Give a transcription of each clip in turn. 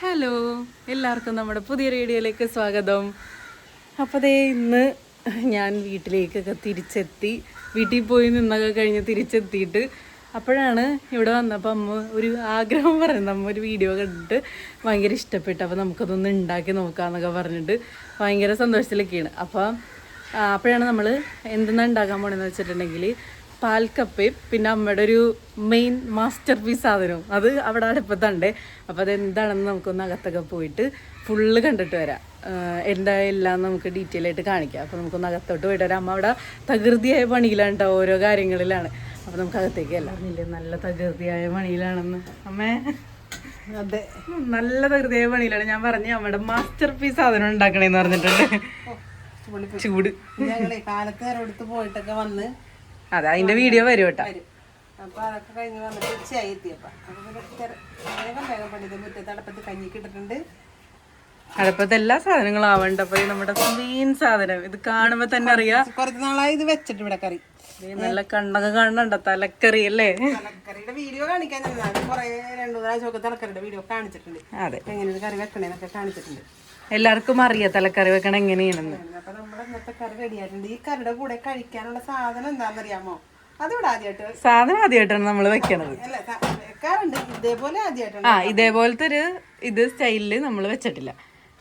Hello എല്ലാവർക്കും നമ്മുടെ പുതിയ റേഡിയോയിലേക്ക് സ്വാഗതം. അപ്പോൾ ദേ ഇന്ന് ഞാൻ വീട്ടിലേക്കൊക്കെ തിരിച്ചെത്തി. വീട്ടിൽ പോയി നിന്നൊക്കെ കഴിഞ്ഞ് തിരിച്ചെത്തിയിട്ട് അപ്പോഴാണ് ഇവിടെ വന്നപ്പോൾ അമ്മ ഒരു ആഗ്രഹം പറയുന്നത്. അമ്മ ഒരു വീഡിയോ കണ്ടിട്ട് ഭയങ്കര ഇഷ്ടപ്പെട്ടു അപ്പോൾ നമുക്കതൊന്ന് ഉണ്ടാക്കി നോക്കാമെന്നൊക്കെ പറഞ്ഞിട്ട് ഭയങ്കര സന്തോഷത്തിലൊക്കെയാണ്. അപ്പോൾ അപ്പോഴാണ് നമ്മൾ എന്തെന്നാണ് ഉണ്ടാക്കാൻ പോണെന്ന് വെച്ചിട്ടുണ്ടെങ്കിൽ പാൽക്കപ്പയും പിന്നെ അമ്മയുടെ ഒരു മെയിൻ മാസ്റ്റർ പീസ് സാധനവും. അത് അവിടെ അടുപ്പത്തുണ്ട് അപ്പോൾ അത് എന്താണെന്ന് നമുക്കൊന്ന് അകത്തൊക്കെ പോയിട്ട് ഫുള്ള് കണ്ടിട്ട് വരാം. എന്തായാലും നമുക്ക് ഡീറ്റെയിൽ ആയിട്ട് കാണിക്കാം. അപ്പോൾ നമുക്കൊന്ന് അകത്തോട്ട് പോയിട്ട് വരാം. അമ്മ അവിടെ തകൃതിയായ പണിയിലാണ് കേട്ടോ ഓരോ കാര്യങ്ങളിലാണ്. അപ്പോൾ നമുക്ക് അകത്തേക്ക് എല്ലാം നല്ല തകൃതിയായ പണിയിലാണെന്ന്. അമ്മേ. അതെ. നല്ല തകൃതിയായ പണിയിലാണ്. ഞാൻ പറഞ്ഞു അമ്മയുടെ മാസ്റ്റർ പീസ് സാധനം ഉണ്ടാക്കണേന്ന് പറഞ്ഞിട്ടുണ്ട്. ചൂട്. ഞങ്ങളെ കാലത്ത് നേരം എടുത്ത് പോയിട്ടൊക്കെ വന്ന് അതെ അതിന്റെ വീഡിയോ വരും കേട്ടോ അപ്പൊ അതൊക്കെ കഴിഞ്ഞ് വന്നിട്ട് ഉച്ചയായി എത്തിയപ്പോ അപ്പൊ. പിന്നെ തെര- വേഗം വേഗം പണിത് മുറ്റത്ത് അടപ്പത്ത് കഞ്ഞിക്ക് ഇട്ടിട്ടുണ്ട്. അടുപ്പത്തെ എല്ലാ സാധനങ്ങളും ആവണ്ട. അപ്പൊ നമ്മുടെ മെയിൻ സാധനം. ഇത് കാണുമ്പോ തന്നെ അറിയാം. കുറച്ച് നാളായി ഇത് വെച്ചിട്ട് ഇവിടെ കറി. നല്ല കണ്ണൊക്കെ കാണണ്ട തലക്കറി അല്ലേ? തലക്കറിയുടെ വീഡിയോ കാണിക്കാൻ രണ്ടു മൂന്നാഴ്ച തലക്കറിയുടെ വീഡിയോ കാണിച്ചിട്ടുണ്ട്. അതെ. എങ്ങനെയൊരു എങ്ങനെ കറി വെക്കണേന്നൊക്കെ കാണിച്ചിട്ടുണ്ട്. എല്ലാവർക്കും അറിയാം തലക്കറി വെക്കണം എങ്ങനെയാണെന്ന്. അപ്പൊ നമ്മുടെ ഇന്നത്തെ കറി ഈ കറിയുടെ കൂടെ കഴിക്കാനുള്ള സാധനം എന്താണെന്നറിയാമോ? അതിവിടെ ആദ്യമായിട്ട് സാധനം ആദ്യമായിട്ടാണ് നമ്മൾ വെക്കണത്. അല്ല? വെക്കാറുണ്ട്. ഇതേപോലെ ആദ്യമായിട്ടാണ് ആ ഇതേപോലത്തെ ഒരു ഇത് സ്റ്റൈലിൽ നമ്മൾ വെച്ചിട്ടില്ല.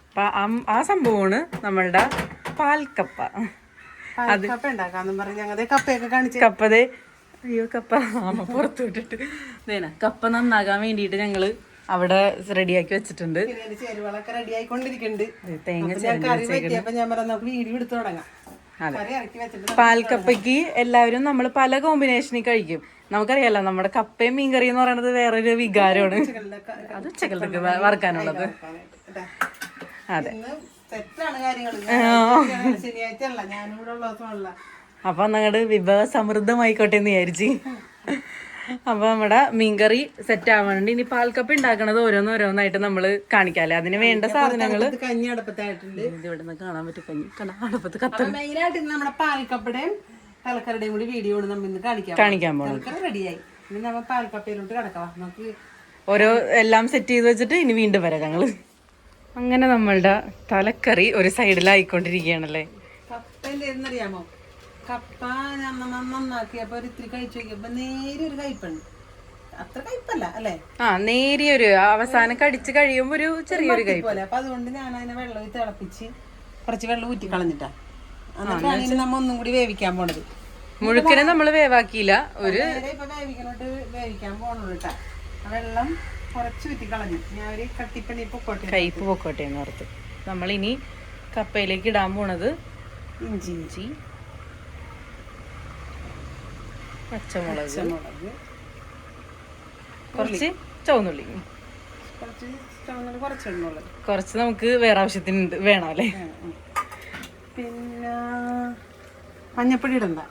അപ്പൊ ആ- ആ സംഭവമാണ് നമ്മളുടെ പാൽക്കപ്പ. കപ്പ ഉണ്ടാക്കാന്നും പറഞ്ഞ് ഞങ്ങളുടെ കപ്പയൊക്കെ കാണിച്ച്. കപ്പതേ അയ്യോ കപ്പ. ആമ പുറത്തു വിട്ടിട്ട്. കപ്പ നന്നാകാൻ വേണ്ടിയിട്ട് ഞങ്ങൾ അവിടെ റെഡിയാക്കി വെച്ചിട്ടുണ്ട്. പിന്നെ അതിന്റെ ചേരുവകളൊക്കെ റെഡി ആയിക്കൊണ്ടിരിക്കുന്നുണ്ട്. തേങ്ങ ഞാൻ പറഞ്ഞു നമുക്ക് വീഡിയോ എടുത്തു തുടങ്ങാം. പാൽക്കപ്പയ്ക്ക് എല്ലാവരും നമ്മൾ പല കോമ്പിനേഷനിൽ കഴിക്കും. നമുക്കറിയാലോ നമ്മുടെ കപ്പയും മീൻകറി എന്ന് പറയുന്നത് വേറൊരു വികാരമാണ്. അത് ഉച്ചക്കലത്തേക്ക് വറക്കാനുള്ളത്. അതെ. അപ്പൊ അങ്ങോട്ട് വിഭവ സമൃദ്ധമായിക്കോട്ടെ എന്ന് വിചാരിച്ച്. അപ്പൊ നമ്മുടെ മീൻകറി സെറ്റ് ആവാൻ വേണ്ടി ഇനി പാൽക്കപ്പ ഉണ്ടാക്കണത് ഓരോന്നോരോന്നായിട്ട് നമ്മൾ കാണിക്കാല്ലേ? അതിന് വേണ്ട സാധനങ്ങൾ. കഞ്ഞി അടപ്പത്തായിട്ടുണ്ട്. ഇവിടെ നിന്ന് കാണാൻ പറ്റും കഞ്ഞി. കാണാൻ അടുപ്പത്ത് കത്ത അപ്പൊ മെയിനായിട്ട് നമ്മുടെ പാൽക്കപ്പയുടെയും തലക്കറിയുടെയും കൂടി വീഡിയോ ആണ് നമ്മൾ ഇന്ന് കാണിക്കാം കാണിക്കാൻ പോകണം റെഡിയായി ഇനി നമ്മൾ പാൽക്കപ്പയിലോട്ട് കിടക്കാം. നമുക്ക് ഓരോ എല്ലാം സെറ്റ് ചെയ്ത് വെച്ചിട്ട് ഇനി വീണ്ടും വരാം ഞങ്ങൾ. അങ്ങനെ നമ്മളുടെ തലക്കറി ഒരു സൈഡിലായിക്കൊണ്ടിരിക്കുകയാണല്ലേ കപ്പ എന്തായിരുന്നറിയാമോ കപ്പ നന്ന- നന്നാക്കിയപ്പോ ഒരു ഇത്തിരി കഴിച്ചു നോക്കിയപ്പോ നേരെ ഒരു കയ്പുണ്ട് അത്ര കയ്പല്ല അല്ലേ? ആ നേരിയൊരു അവസാനം കടിച്ച് കഴിയുമ്പോ ഒരു ചെറിയൊരു കയ്പോലെ പോലെ. അപ്പൊ അതുകൊണ്ട് ഞാൻ അതിനെ വെള്ളം തിളപ്പിച്ച് കുറച്ച് വെള്ളം ഊറ്റി കളഞ്ഞിട്ടാ. എന്നിട്ടാണ് നമ്മ ഒന്നും കൂടി വേവിക്കാൻ പോണത്. മുഴുക്കനെ നമ്മൾ വേവാക്കിയില്ല. ഒരു ഇപ്പൊ വേവിക്കണോട്ട് വേവിക്കാൻ പോണുള്ളൂ കേട്ടാ. വെള്ളം കുറച്ച് ഊറ്റി കളഞ്ഞു. ഞാൻ ഒരു കട്ടിപ്പണി പൊക്കോട്ടെ കയ്പ് പൊക്കോട്ടെ എന്ന് ഓർത്ത്. നമ്മളിനി കപ്പയിലേക്ക് ഇടാൻ പോണത് ഇഞ്ചി. ഇഞ്ചി. പച്ചമുളക്. കുറച്ച് ചുവന്നുള്ളി. കുറച്ച് ചുവന്നുള്ളി കുറച്ച് ഇടുന്നുള്ളത് കുറച്ച് നമുക്ക് വേറെ ആവശ്യത്തിന് വേണം അല്ലേ? പിന്നെ മഞ്ഞപ്പൊടി ഇടണ്ട.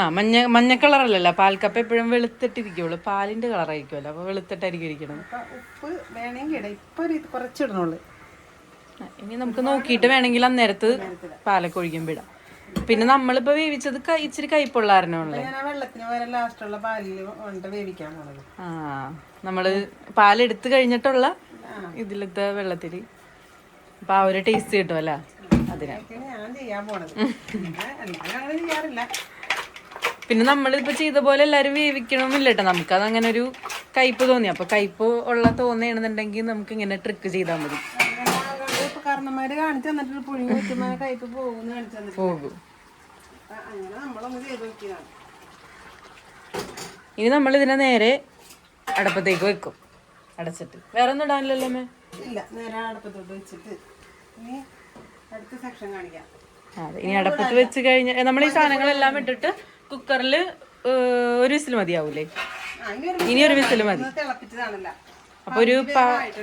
ആ മഞ്ഞ മഞ്ഞ കളറല്ലല്ലോ. പാൽക്കപ്പ എപ്പോഴും വെളുത്തിട്ടിരിക്കുള്ളൂ. പാലിന്റെ കളറായിരിക്കുമല്ലോ. അപ്പൊ വെളുത്തിട്ടായിരിക്കും ഇരിക്കണം ഉപ്പ് വേണമെങ്കിൽ ഇടാം. ഇപ്പൊ ഒരു ഇത് കുറച്ച് ഇടണുള്ളു. ആ, ഇനി നമുക്ക് നോക്കിയിട്ട് വേണമെങ്കിൽ അന്നേരത്ത് പാലൊക്കെ ഒഴിക്കുമ്പോൾ ഇടാം. പിന്നെ നമ്മളിപ്പോ വേവിച്ചത് ഇച്ചിരി കയ്പുള്ളാരനല്ലേ ഞാൻ ആ നമ്മൾ പാലെടുത്ത് കഴിഞ്ഞിട്ടുള്ള ഇതിലത്തെ വെള്ളത്തിൽ അപ്പൊ ആ ഒരു ടേസ്റ്റ് അതിനാ. ചെയ്യാൻ പോണത്. പിന്നെ നമ്മളിപ്പോ ചെയ്ത പോലെ എല്ലാരും വേവിക്കണമെന്നില്ല കേട്ടോ നമുക്കത് അങ്ങനെ ഒരു കയ്പ് തോന്നി. അപ്പൊ കയ്പ് ഉള്ള തോന്നുകയാണെന്നുണ്ടെങ്കിൽ നമുക്ക് ഇങ്ങനെ ട്രിക്ക് ചെയ്താൽ മതി. ഇപ്പൊ കാരണന്മാര് കാണിച്ചു തന്നിട്ട് പുഴുങ്ങി വെച്ചുമ്പോ കയ്പ് പോകുന്നു കാണിച്ചു തന്നിട്ട് പോകും. അപ്പൊ അങ്ങനെ നമ്മളൊന്ന് ചെയ്ത് നോക്കിയതാണ്. ഇനി നമ്മൾ ഇതിനെ നേരെ അടപ്പത്തേക്ക് വെക്കും. അടച്ചിട്ട്. വേറെ ഒന്നും ഇടാനില്ലല്ലോ മേ ഇല്ല നേരെ അടപ്പത്തോട്ട് വെച്ചിട്ട് ഇനി അടുത്ത സെക്ഷൻ കാണിക്കാം. അതെ ഇനി അടപ്പത്ത് വെച്ച് കഴിഞ്ഞാൽ നമ്മൾ ഈ സാധനങ്ങളെല്ലാം ഇട്ടിട്ട് കുക്കറിൽ ഒരു വിസിൽ മതിയാവൂലേ? ഇനി ഒരു വിസിൽ മതി. തിളപ്പിച്ചതാണല്ല. അപ്പൊ ഒരു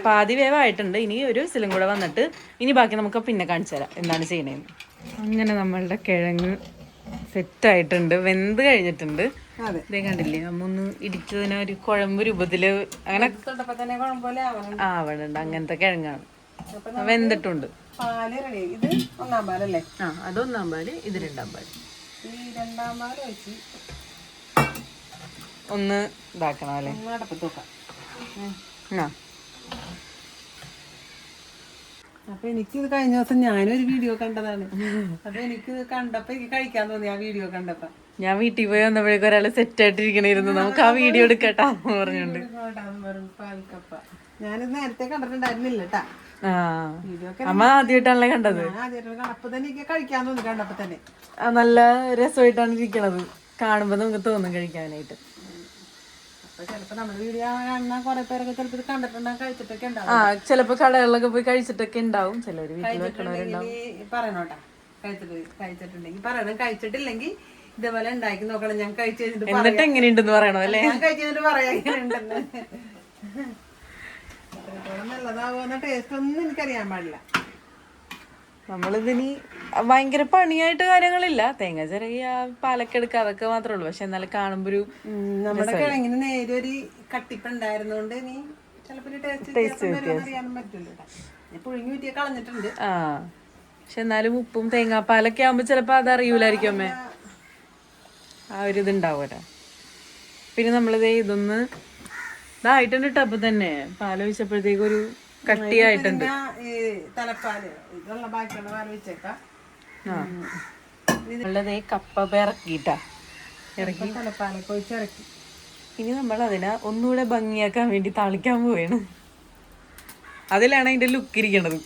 പാതി വേവായിട്ടുണ്ട്. ഇനി ഒരു സിലും കൂടെ വന്നിട്ട് ഇനി ബാക്കി നമുക്ക് പിന്നെ കാണിച്ചു തരാം എന്താണ് ചെയ്യണേന്ന്. അങ്ങനെ നമ്മളുടെ കിഴങ്ങ് സെറ്റ് ആയിട്ടുണ്ട്. വെന്ത് കഴിഞ്ഞിട്ടുണ്ട്. അതെ. ഇതേ കണ്ടില്ലേ? നമ്മൊന്ന് ഇടിച്ചതിന് ഒരു കുഴമ്പ് രൂപത്തിൽ അങ്ങനെ ആവണുണ്ട്. അങ്ങനത്തെ കിഴങ്ങാണ്. വെന്തിട്ടുണ്ട്. ഇത് ഒന്നാം പാലല്ലേ ആ അതൊന്നാം പാൽ ഇത് രണ്ടാം പാൽ. ഈ രണ്ടാം പാൽ വെച്ച് ഒന്ന് ഇതാക്കണം അല്ലേ? ഒന്ന് അടപ്പത്ത് വെക്കാം ആ. അപ്പൊ എനിക്കിത് കഴിഞ്ഞ ദിവസം ഞാനൊരു വീഡിയോ കണ്ടതാണ്. അപ്പൊ എനിക്ക് കണ്ടപ്പോ എനിക്ക് കഴിക്കാൻ തോന്നി ആ വീഡിയോ കണ്ടപ്പോ. ഞാൻ വീട്ടിൽ പോയി വന്നപ്പോഴേക്കും ഒരാൾ സെറ്റ് ആയിട്ടിരിക്കണിരുന്നു നമുക്ക് ആ വീഡിയോ എടുക്കട്ടാ എന്ന് പറഞ്ഞുകൊണ്ട്. ഇങ്ങോട്ടാന്ന് പറഞ്ഞു പാൽക്കപ്പ. ഞാനിത് നേരത്തെ കണ്ടിട്ടുണ്ടായിരുന്നില്ല കേട്ടാ അമ്മ ആദ്യമായിട്ടാണല്ലേ കണ്ടത്? കഴിക്കാൻ തോന്നി കണ്ടപ്പോ തന്നെ. നല്ല രസമായിട്ടാണ് ഇരിക്കണത്. കാണുമ്പോ നമുക്ക് തോന്നും കഴിക്കാനായിട്ട്. ആ ചിലപ്പോ കടകളിലൊക്കെ പോയി കഴിച്ചിട്ടൊക്കെ ഉണ്ടാവും. ചില വീട്ടിൽ വെക്കണവരുണ്ടാവും. കഴിച്ചിട്ട് കഴിച്ചിട്ടില്ലെങ്കിൽ ഇതേപോലെ ഉണ്ടാക്കി നോക്കണം. ഞാൻ കഴിച്ചു. എന്നിട്ട് എങ്ങനെയുണ്ടെന്ന് പറയണോ അല്ലേ? ഞാൻ കഴിച്ചു കഴിഞ്ഞിട്ട് പറയാം എങ്ങനെയുണ്ടെന്ന്. നല്ലതാവുന്ന ടേസ്റ്റ് ഒന്നും എനിക്കറിയാൻ പാടില്ല. നമ്മളിതിനി ഭയങ്കര പണിയായിട്ട് കാര്യങ്ങളില്ല. തേങ്ങ ചിരകിയ പാലക്കെടുക്ക അതൊക്കെ മാത്രമേ ഉള്ളൂ. പക്ഷെ എന്നാലും കാണുമ്പോ ഒരു നമ്മുടെ കിഴങ്ങിന് നേരെ ഒരു കട്ടിപ്പ് ഉണ്ടായിരുന്നോണ്ട് ഇനി ആ. പക്ഷെ എന്നാലും ഉപ്പും തേങ്ങാപ്പാലൊക്കെ ആകുമ്പോ ചിലപ്പോ അത് അറിയൂലായിരിക്കും അമ്മേ. ആ ഒരു ഇതുണ്ടാവൂല പിന്നെ നമ്മളിത് ഇതൊന്ന് ഇതായിട്ടുണ്ട് ടബ് തന്നെ. പാലൊഴിച്ചപ്പോഴത്തേക്ക് ഒരു കട്ടിയായിട്ടുണ്ട്. തലപ്പാൽ ഇതുള്ള ബാക്കിയുള്ള പാൽ വെച്ചേക്കാം. നമ്മളിതേ കപ്പ ഇറക്കിട്ടാ ഇറക്കി. തലപ്പാലൊക്കെ ഒഴിച്ച് ഇനി നമ്മൾ അതിനെ ഒന്നുകൂടെ ഭംഗിയാക്കാൻ വേണ്ടി തളിക്കാൻ പോവാണ്. അതിലാണ് അതിന്റെ ലുക്ക് ഇരിക്കണത്.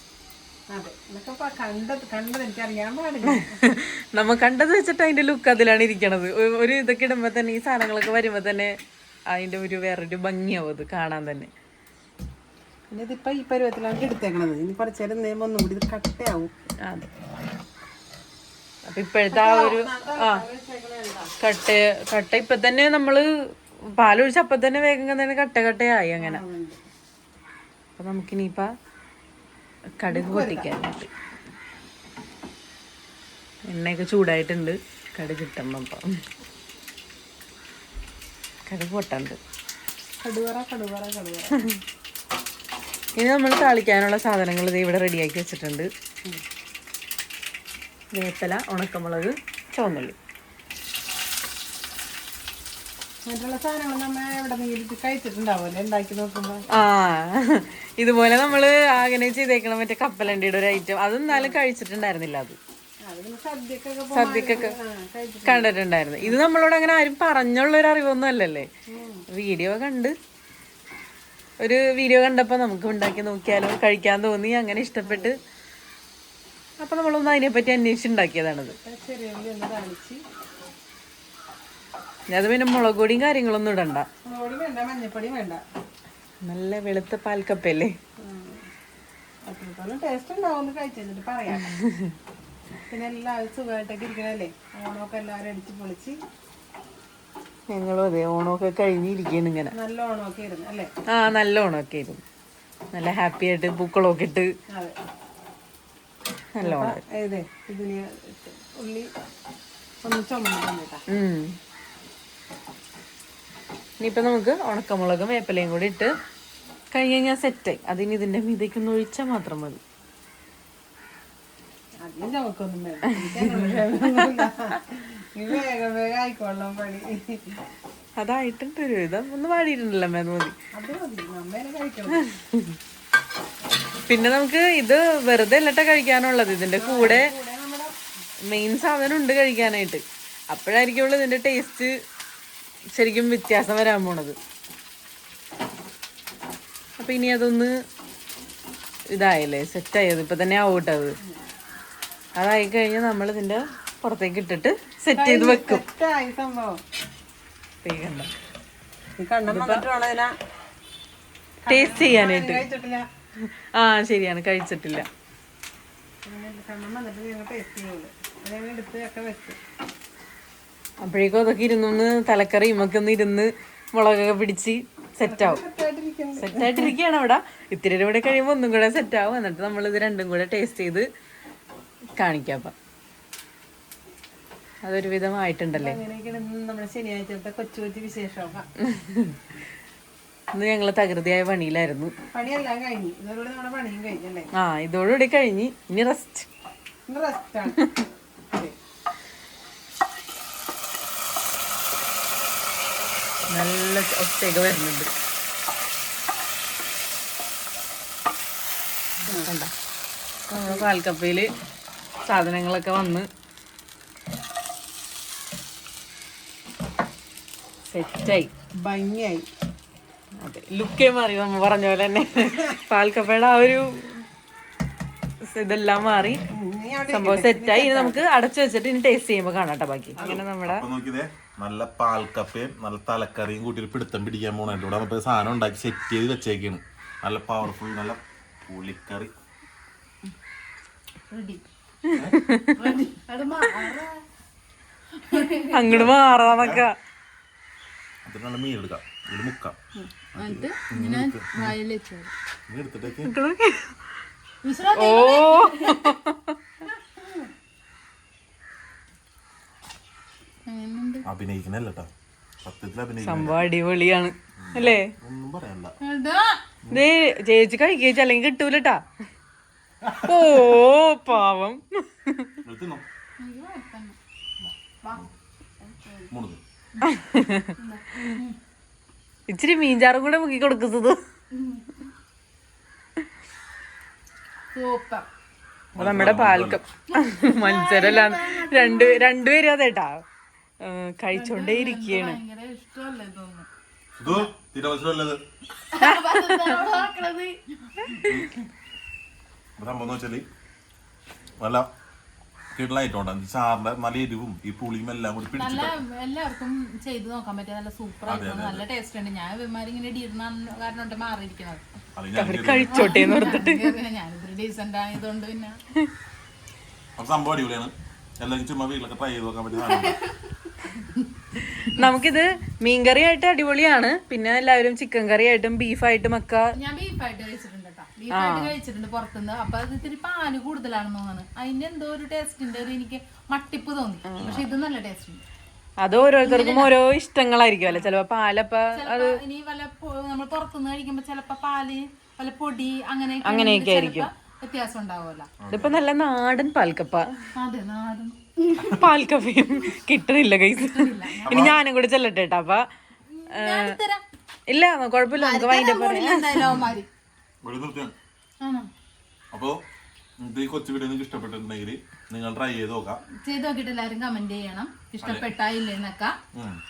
നമ്മ കണ്ടത് വെച്ചിട്ട് അതിന്റെ ലുക്ക് അതിലാണ് ഇരിക്കണത്. ഒരു ഇതൊക്കെ ഇടുമ്പോ തന്നെ ഈ സാധനങ്ങളൊക്കെ വരുമ്പോ തന്നെ അതിന്റെ ഒരു വേറൊരു ഭംഗിയാവും അത് കാണാൻ തന്നെ. പിന്നെ ഈ പരുവത്തിലാണ് എടുത്തേക്കണത്. ഇനി കുറച്ച് നേരം നേരം ഒന്നും കൂടി ഇത് കട്ടയാവും. അതെ. അപ്പൊ ഇപ്പോഴത്തെ ആ ഒരു ആ കട്ട കട്ട ഇപ്പൊ തന്നെ നമ്മൾ പാലൊഴിച്ച് അപ്പൊ തന്നെ വേഗം തന്നെ കട്ട കട്ടയായി അങ്ങനെ. അപ്പൊ നമുക്കിനിയിപ്പ കടുക് പൊട്ടിക്കാൻ എണ്ണയൊക്കെ ചൂടായിട്ടുണ്ട്. കടുക് കിട്ടുമ്പോ അപ്പം കടുക് പൊട്ടണ്ട്. കടുവറ കടുവറ കടുവറ. ഇനി നമ്മൾ താളിക്കാനുള്ള സാധനങ്ങൾ ഇത് ഇവിടെ റെഡിയാക്കി വെച്ചിട്ടുണ്ട്. വേപ്പില ഉണക്കമുളക് ചുവന്നുള്ളി. മറ്റുള്ള സാധനങ്ങൾ നമ്മൾ എവിടെ നീരിട്ട് കഴിച്ചിട്ടുണ്ടാവുമല്ലേ ഉണ്ടാക്കി ആ ഇതുപോലെ നമ്മൾ ആഗ്രഹം ചെയ്തേക്കണം മറ്റേ കപ്പലണ്ടിയുടെ ഒരു ഐറ്റം അത് എന്നാലും കഴിച്ചിട്ടുണ്ടായിരുന്നില്ല അത്. സദ്യക്കൊക്കെ കണ്ടിട്ടുണ്ടായിരുന്നു. ഇത് നമ്മളോട് അങ്ങനെ ആരും പറഞ്ഞുള്ള ഒരു അറിവൊന്നും അല്ലല്ലേ? വീഡിയോ കണ്ട് ഒരു വീഡിയോ കണ്ടപ്പോൾ നമുക്ക് ഉണ്ടാക്കി നോക്കിയാലോ? കഴിക്കാൻ തോന്നി അങ്ങനെ ഇഷ്ടപ്പെട്ട്. അപ്പൊ നമ്മളൊന്ന് അതിനെപ്പറ്റി അന്വേഷിച്ചുണ്ടാക്കിയതാണത് അത് പിന്നെ മുളക് പൊടിയും കാര്യങ്ങളൊന്നും ഇടണ്ട. വേണ്ട നല്ല വെളുത്ത പാൽക്കപ്പല്ലേ? ടേസ്റ്റ് ഉണ്ടാവും പറയാം. പിന്നെ എല്ലാവരും സുഖമായിട്ടൊക്കെ ഇരിക്കണല്ലേ? ഓണമൊക്കെ എല്ലാവരും അടിച്ച് പൊളിച്ച് ഞങ്ങളും അതെ ഓണമൊക്കെ കഴിഞ്ഞിരിക്കുകയാണ് ഇങ്ങനെ. നല്ല ഓണമൊക്കെ ഇരുന്നു അല്ലേ? ആ നല്ല ഓണമൊക്കെ ആയിരുന്നു. നല്ല ഹാപ്പി ആയിട്ട് പൂക്കളമൊക്കെ ഇട്ട് നല്ല ഓണം ഇനിയിപ്പൊ ഇതിന് ഉള്ളി ഒന്ന് നമുക്ക് ഉണക്കമുളകും വേപ്പിലയും കൂടി ഇട്ട് കഴിഞ്ഞ് കഴിഞ്ഞാൽ സെറ്റായി അതിന് ഇതിന്റെ മീതയ്ക്കൊന്ന് ഒഴിച്ചാൽ മാത്രം മതി. അധികം നമുക്കൊന്നും വേഗം വേഗം ആയിക്കോളാം പണി അതായിട്ടുണ്ട് ഒരു വിധം ഒന്ന് പാടിയിട്ടുണ്ടല്ലോ മതി മതി പിന്നെ നമുക്ക് ഇത് വെറുതെ അല്ലട്ട കഴിക്കാനുള്ളത്. ഇതിന്റെ കൂടെ മെയിൻ സാധനം ഉണ്ട് കഴിക്കാനായിട്ട്. അപ്പോഴായിരിക്കുള്ളൂ ഇതിന്റെ ടേസ്റ്റ് ശരിക്കും വ്യത്യാസം വരാൻ പോണത്. അപ്പൊ ഇനി അതൊന്ന് ഇതായല്ലേ സെറ്റായത് ഇപ്പൊ തന്നെ ആവട്ടെ അത് അതായി കഴിഞ്ഞാൽ നമ്മൾ ഇതിന്റെ പുറത്തേക്ക് ഇട്ടിട്ട് സെറ്റ് ചെയ്ത് വെക്കും ടേസ്റ്റ് ചെയ്യാനായിട്ട്. ആ ശരിയാണ് കഴിച്ചിട്ടില്ല. ഒക്കെ അപ്പോഴേക്കും അതൊക്കെ ഇരുന്നൊന്ന് തലക്കറി ഇമ്മൊക്കെ ഒന്ന് ഇരുന്ന് മുളകൊക്കെ പിടിച്ച് സെറ്റാവും സെറ്റായിട്ടിരിക്കുകയാണ് അവിടെ ഇത്തിരി ഇവിടെ കഴിയുമ്പോൾ ഒന്നും കൂടെ സെറ്റാവും എന്നിട്ട് നമ്മൾ ഇത് രണ്ടും കൂടെ ടേസ്റ്റ് ചെയ്ത് കാണിക്കാം അപ്പം. അതൊരു വിധമായിട്ടുണ്ടല്ലേ? ഇന്ന് നമ്മുടെ ശനിയാഴ്ചത്തെ കൊച്ചു കൊച്ചു വിശേഷമൊക്കെ. ഇന്ന് ഞങ്ങൾ തകൃതിയായ പണിയിലായിരുന്നു. പണിയെല്ലാം കഴിഞ്ഞു. ഇതോടുകൂടി നമ്മുടെ പണിയും കഴിഞ്ഞല്ലേ ആ ഇതോടുകൂടി കഴിഞ്ഞ്. ഇനി റെസ്റ്റ്. നല്ല ഒച്ചയൊക്കെ വരുന്നുണ്ട്. പാൽക്കപ്പയിൽ സാധനങ്ങളൊക്കെ വന്ന് സെറ്റായി. ഭംഗിയായി. അതെ ലുക്കേ മാറി നമ്മൾ പറഞ്ഞ പോലെ തന്നെ. പാൽക്കപ്പയുടെ ആ ഒരു ഇതെല്ലാം മാറി. സംഭവം സെറ്റായി. ഇനി നമുക്ക് അടച്ചു വെച്ചിട്ട് ഇനി ടേസ്റ്റ് ചെയ്യുമ്പോൾ കാണാട്ടോ ബാക്കി. അങ്ങനെ നമ്മുടെ നല്ല പാൽക്കപ്പയും നല്ല തലക്കറിയും കൂട്ടി പിടുത്തം പിടിക്കാൻ പോണായിട്ട് ഇവിടെ നമുക്ക് സാധനം ഉണ്ടാക്കി സെറ്റ് ചെയ്ത് വെച്ചേക്കാണ്. നല്ല പവർഫുൾ നല്ല പുളിക്കറി. അങ്ങോട്ട് മാറാന്നൊക്കെ. നല്ല മീൻ എടുക്കാം. മുക്കാം. ഓ. അഭിനയിക്കണല്ല? സംഭവം അടിപൊളിയാണ്. അല്ലേ? ഒന്നും പറയണ്ട. ദേ ചേച്ചി കഴിക്കേച്ച അല്ലെങ്കിൽ കിട്ടൂലട്ടാ. ഓ പാവം ഇച്ചിരി മീൻചാറും കൂടെ മുക്കി കൊടുക്കുന്നത്. നമ്മുടെ പാൽക്കം മത്സരമല്ല രണ്ട് രണ്ടുപേരും അതേട്ടാ കഴിച്ചോണ്ടേ ഇരിക്കുകയാണ് ഇതോ മനസ്സിലല്ലത് സംഭവം എന്ന് വെച്ചാൽ നല്ല കിടലായിട്ടുണ്ട്. ചാറിന്റെ നല്ല എരിവും ഈ പുളിയും എല്ലാം കൂടി നല്ല എല്ലാവർക്കും ചെയ്ത് നോക്കാൻ പറ്റിയ നല്ല സൂപ്പർ ആയിട്ട് നല്ല ടേസ്റ്റ് ഉണ്ട്. ഞാൻ ഇവന്മാർ ഇങ്ങനെ കാരണം മാറിയിരിക്കുന്നത്. കഴിച്ചോട്ടെ ഞാനിതൊരു ഡീസന്റ് ആയതുകൊണ്ട് പിന്നെ. അപ്പൊ സംഭവം അടിപൊളിയാണ്. എല്ലാവർക്കും ചുമ്മാ വീട്ടിലൊക്കെ ട്രൈ ചെയ്ത് നോക്കാൻ പറ്റിയ നമുക്കിത് മീൻകറി ആയിട്ട് അടിപൊളിയാണ്. പിന്നെ എല്ലാവരും ചിക്കൻ കറി ആയിട്ടും ബീഫായിട്ടും ഒക്കെ ഞാൻ ബീഫായിട്ട് കഴിച്ചിട്ടുണ്ട്. കേട്ടോ ബീഫായിട്ട് കഴിച്ചിട്ടുണ്ട് പുറത്തുനിന്ന്. അപ്പൊ അത് ഇത്തിരി പാൽ കൂടുതലാണെന്ന് തോന്നുന്നു. അതിന്റെ എന്തോ ഒരു ടേസ്റ്റിന്റെ ഒരു എനിക്ക് മട്ടിപ്പ് തോന്നി. പക്ഷെ ഇത് നല്ല ടേസ്റ്റ് ഉണ്ട്. അത് ഓരോരുത്തർക്കും ഓരോ ഇഷ്ടങ്ങളായിരിക്കും അല്ലെ? ചിലപ്പോ പാലപ്പ അത് ഇനി വല്ല നമ്മൾ പുറത്തുനിന്ന് കഴിക്കുമ്പോ ചിലപ്പോ പാൽ വല്ല പൊടി അങ്ങനെ അങ്ങനെയൊക്കെ ആയിരിക്കും. വ്യത്യാസം ഉണ്ടാവുമല്ലോ. ഇതിപ്പോ നല്ല നാടൻ പാൽക്കപ്പ. അതെ നാടൻ. പാൽക്കപ്പയും കിട്ടണില്ല കൈസ് ഇനി ഞാനും കൂടെ ചെല്ലട്ടെ കേട്ടോ അപ്പൊ ഇല്ല കുഴപ്പമില്ല. നമുക്ക് വൈകിട്ട് പറയാം. ഇവിടെ നിർത്തിയാണ്. ആണോ? അപ്പോ ഇത് ഈ കൊച്ചു വീഡിയോ നിങ്ങൾക്ക് ഇഷ്ടപ്പെട്ടിട്ടുണ്ടെങ്കിൽ നിങ്ങൾ ട്രൈ ചെയ്ത് നോക്കാം. ചെയ്ത് നോക്കിയിട്ട് എല്ലാവരും കമന്റ് ചെയ്യണം. ഇഷ്ടപ്പെട്ടായില്ലെന്നൊക്കെ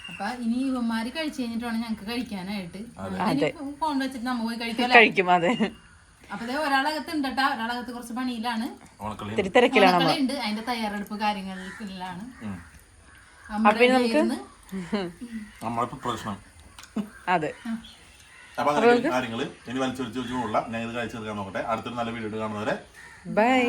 അപ്പൊ ഇനി ഇവന്മാര് കഴിച്ചു കഴിഞ്ഞിട്ട് വേണം ഞങ്ങക്ക് കഴിക്കാനായിട്ട് ഫോൺ വെച്ചിട്ട് നമ്മ പോയി കഴിക്കാം കഴിക്കും അതെ. അപ്പൊ ദേ ഒരാളകത്ത് ഉണ്ട് കേട്ടാ ഒരാളകത്ത് കുറച്ച് പണിയിലാണ്. ഇത്തിരി തിരക്കിലാണ് നമ്മൾ ഉണ്ട് അതിന്റെ തയ്യാറെടുപ്പ് കാര്യങ്ങളിലാണ്. ഉം. അമ്മ ready ആയിരുന്നു. നമ്മളെ പ്രിപ്പറേഷൻ അതെ. അപ്പൊ അങ്ങനെ കാര്യങ്ങൾ ഇനി വലിച്ചു വലിച്ചു കൊള്ളാം ഞാൻ ഇത് കഴിച്ചു തീർക്കാൻ നോക്കട്ടെ. അടുത്തൊരു നല്ല വീഡിയോ കാണുന്നവരെ. ബൈ